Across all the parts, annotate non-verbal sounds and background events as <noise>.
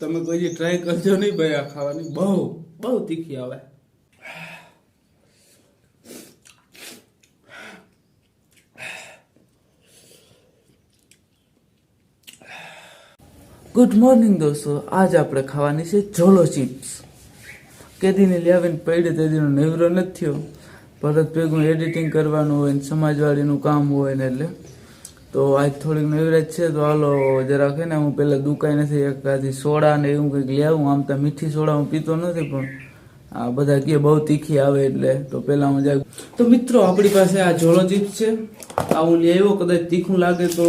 તમે કોઈ ટ્રાય કરજો નહીં ભાઈ આ ખાવાની. બહુ બહુ તીખી આવે. ગુડ મોર્નિંગ દોસ્તો, આજ આપણે ખાવાની છે જોલો ચિપ્સ કેદીને લાવીને પૈડે તેદીનો નેવરો નથી થયો. ભરત ભેગું એડિટિંગ કરવાનું હોય ને સમાજવાળીનું કામ હોય ને એટલે તો આજ થોડીક નવરાજ છે, તો હાલો જરાક ને હું પેલા દુકાઈ નથી એકાથી સોડા ને એવું કંઈક લેવું, આમ તો મીઠી સોડા હું પીતો નથી, પણ આ બધા કે બહુ તીખી આવે એટલે, તો પેલા હું જાય તો મિત્રો, આપણી પાસે આ જોળો ચિપ્સ છે. આ હું લઈ આવ્યો, કદાચ તીખું લાગે તો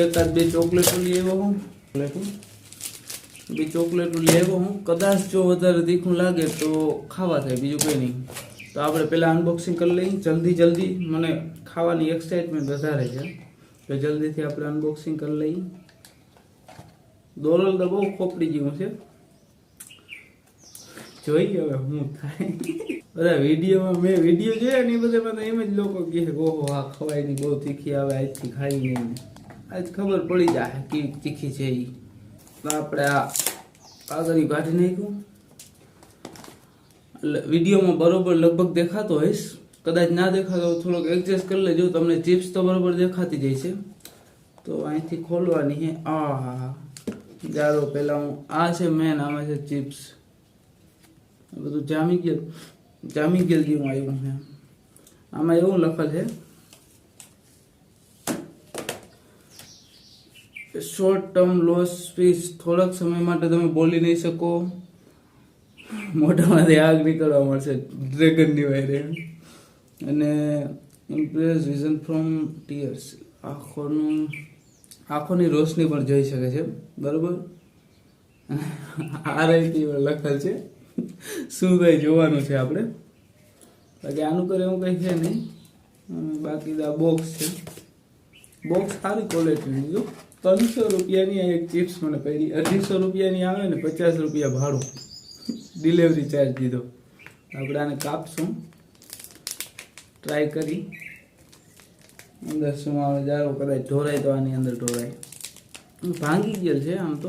એકાદ બે ચોકલેટો લઈ આવ્યો હું. બે ચોકલેટો લઈ આવ્યો હું. કદાચ જો વધારે તીખું લાગે તો ખાવા થાય, બીજું કંઈ નહીં. તો આપણે પહેલાં અનબોક્સિંગ કરી લઈએ. જલ્દી જલ્દી. મને ખાવાની એક્સાઇટમેન્ટ વધારે છે. તો જલ્દીથી આપણે અનબોક્સિંગ કરી લઈએ. દોરલ તો બહુ ખોપડી જેવું છે. જોઈએ હવે શું થાય. બધા વિડીયોમાં મેં વીડિયો જોયા ને એ બધા મને એમ જ લોકો કહે ઓહો, આ ખવાય નહીં બહુ તીખી આવે આજથી ખાઈ નહીં આજ ખબર પડી જાય કેવી તીખી છે એ તો આપણે આ કાગળી કાઢી નાખ્યું. એટલે વિડીયોમાં બરોબર લગભગ દેખાતો હોઈશ. કદાચ ના દેખાતો હોય થોડોક એડજસ્ટ કરી લેજો, તમને ચિપ્સ તો બરોબર દેખાતી જાય છે. તો અહીંથી ખોલવાની છે. આ હા હા જારો પહેલા હું, આ છે મેન આમાં છે ચિપ્સ આ બધું જામી ગયેલ જામી ગયેલ જેવું આવ્યું છે. આમાં એવું લખેલ છે શોર્ટ ટર્મ લોસ સ્પીચ થોડાક સમય માટે તમે બોલી નહીં શકો. મોઢામાંથી આગ નીકળવા મળશે ડ્રેગનની વાયરે. અને ઇમ્પ્રેસ વિઝન ફ્રોમ ટીયર્સ આંખોનું, આંખોની રોશની પણ જોઈ શકે છે. બરોબર? આ રહી લખેલ છે. શું કંઈ જોવાનું છે આપણે? બાકી આનું કરે એવું કંઈ છે નહીં. બાકી આ બોક્સ છે. બોક્સ સારી ક્વોલિટીનું જો. ત્રણસો રૂપિયાની એક ચિપ્સ મને પહેરી અઢીસો રૂપિયાની આવે ને પચાસ રૂપિયા ભાડું. ડિલિવરી ચાર્જ દીધો. આપણે આને કાપશું. ટ્રાય કરી. અંદર શું આવે જારો કદાચ ઢોરાય તો આની અંદર ઢોરાય. ભાંગી ગયેલ છે આમ તો.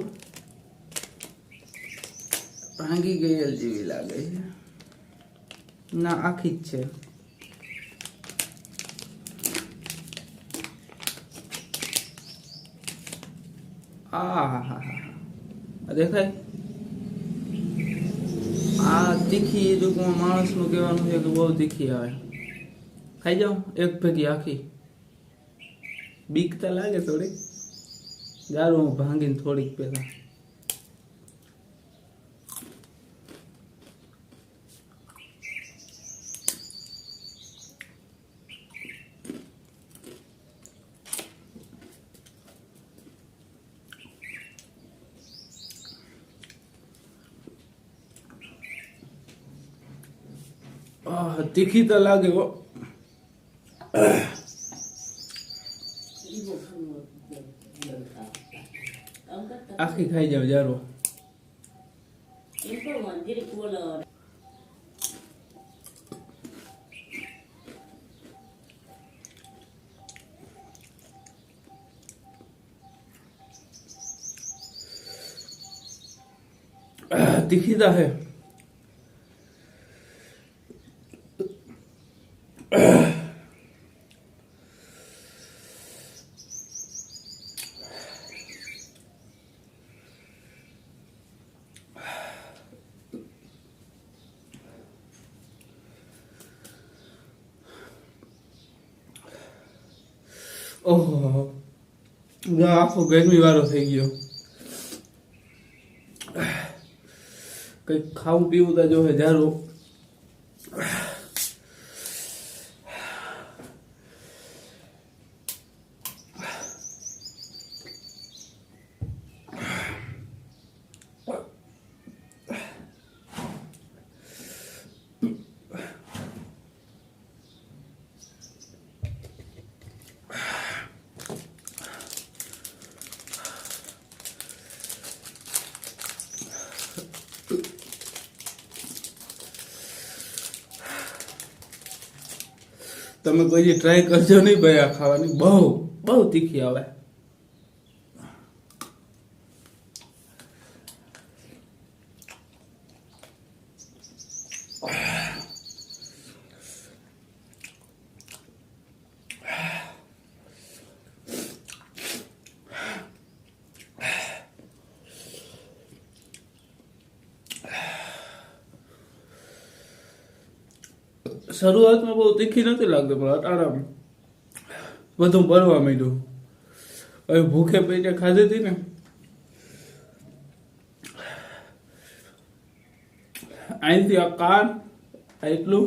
ભાંગી ગયેલ જેવી લાગે છે. ના, આખી જ છે. દેખાય? આ તીખી ટૂંકમાં માણસનું કહેવાનું છે કે બહુ તીખી આવે. ખાઈ જાઓ એક ભેગી આખી બીક તો લાગે થોડીક દારૂ હું ભાંગીને થોડીક પેલા આહ, તીખી તો લાગે હો આખી ખાઈ જાવ જારો. તીખીતા તીખી હે. ઓહો. આખો ગરમી વાળો થઈ ગયો. <sighs> કંઈક ખાવું પીવું તો જો હજારો તમે કોઈ ટ્રાય કરજો નહીં ભાઈ આ ખાવાની. બહુ બહુ તીખી આવે. શરૂઆતમાં બહુ તીખી નથી લાગતી, પણ અટાણામાં બધું ભરવા માંડ્યું. હવે ભૂખે પેટે ખાધી હતી ને, અહીંથી આ કાન એટલું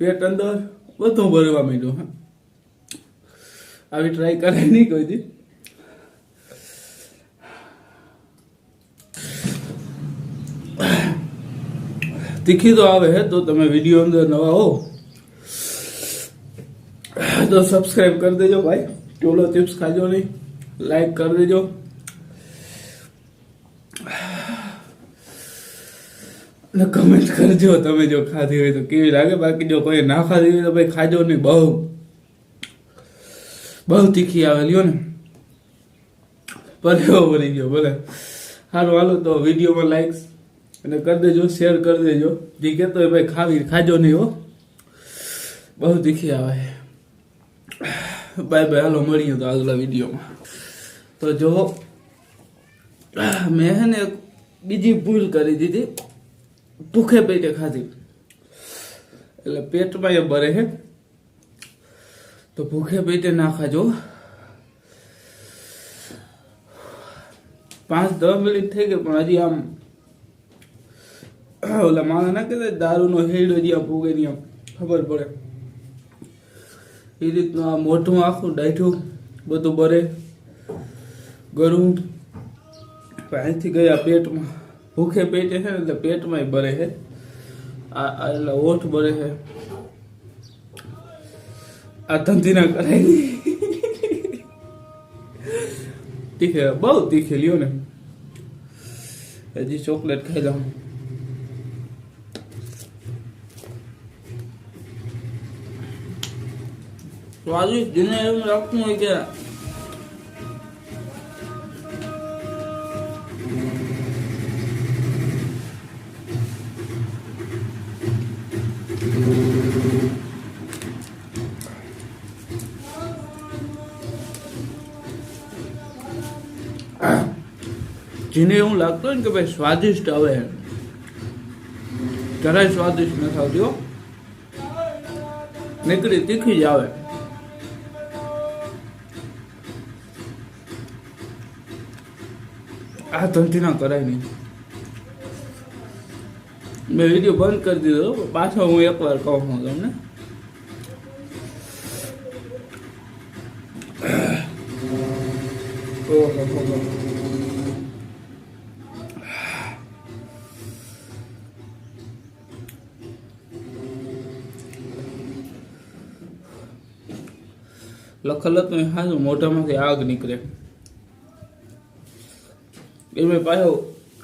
પેટ અંદર બધું ભરવા માંડ્યું. આવી ટ્રાય કરે નહીં કોઈ દી. તીખી તો આવે તો તમે વીડિયો અંદર નવા હો, તો સબસ્ક્રાઈબ કરી દેજો ભાઈ. ટોલો ચિપ્સ ખાજો નહીં લાઈક કરી દેજો. ને કમેન્ટ કરજો તમે જો ખાધી હોય તો કેવી લાગે, બાકી જો કોઈ ના ખાધી હોય તો ભાઈ ખાજો નહીં, બહુ બહુ તીખી આવેલી ને. પર એવો બની ગયો ભલે. સારું હાલો, તો વિડીયોમાં લાઈક્સ અને કરી દેજો શેર કરી દેજો. જે કહેતો હોય ભાઈ ખાવી, ખાજો નહીં હો. બહુ તીખી આવે. બાય બાય હાલો, મળીએ તો આગલા વિડીયોમાં. તો જો, મેં હે ને એક બીજી ભૂલ કરી દીધી. ભૂખે પેટે ખાધી. એટલે પેટમાં એ બરે હે. તો ભૂખે પેટે ના ખાજો. પાંચ દસ મિનિટ થઈ ગઈ, પણ હજી આમ ઓલા માણસ ના કહેતા દારૂનો હેડો જ્યાં પૂગે ત્યાં ખબર પડે. એ રીતનું આ મોઢું આખું ડાઢું બધું બરે. ગરું. અહીંથી ગયા પેટમાં. ભૂખે પેટે છે એટલે પેટમાં બરે છે. આ એટલે ઓઠ બરે છે. આ ધંધી ના કરાય તીખે, બહુ તીખે, લ્યો ને. હજી ચોકલેટ ખાઈ લઉં. સ્વાદિષ્ટ જેને એવું લાગતું હોય કે જેને એવું લાગતું હોય ને કે ભાઈ સ્વાદિષ્ટ આવે જરાય સ્વાદિષ્ટ નથી આવતી નીકળી તીખી જ આવે. આ ધંધી ના કરાય નહીં મેં વીડિયો બંધ કરી દીધો. પાછો હું એકવાર કહું છું તમને. લખલત હાજુ મોઢામાંથી આગ નીકળે. એમાં પાછો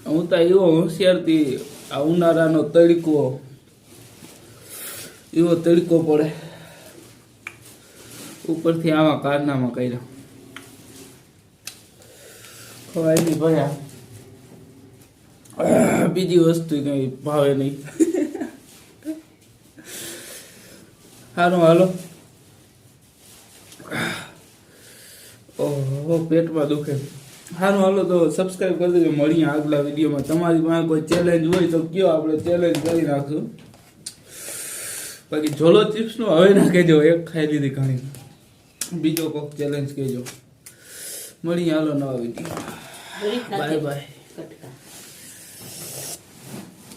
હું તો એવો હોશિયારથી આ ઉનાળાનો તડકો, એવો તડકો પડે. ઉપરથી આવા કારનામાં કર્યા. બીજી વસ્તુ કઈ ભાવે નહીં. સારું હાલો. ઓહો, પેટમાં દુખે. સારું હાલો તો સબસ્ક્રાઈબ કરી દેજો મળીએ આગલા વિડીયોમાં. તમારી પાસે કોઈ ચેલેન્જ હોય તો કયો આપણે ચેલેન્જ કરી નાખશું? બાકી ઝોલો ચિપ્સનું હવે ના કહેજો એક ખાઈ લીધી ઘણી. બીજો કોઈક ચેલેન્જ કહેજો. મળીએ હાલો નવા વીડિયો બાય બાય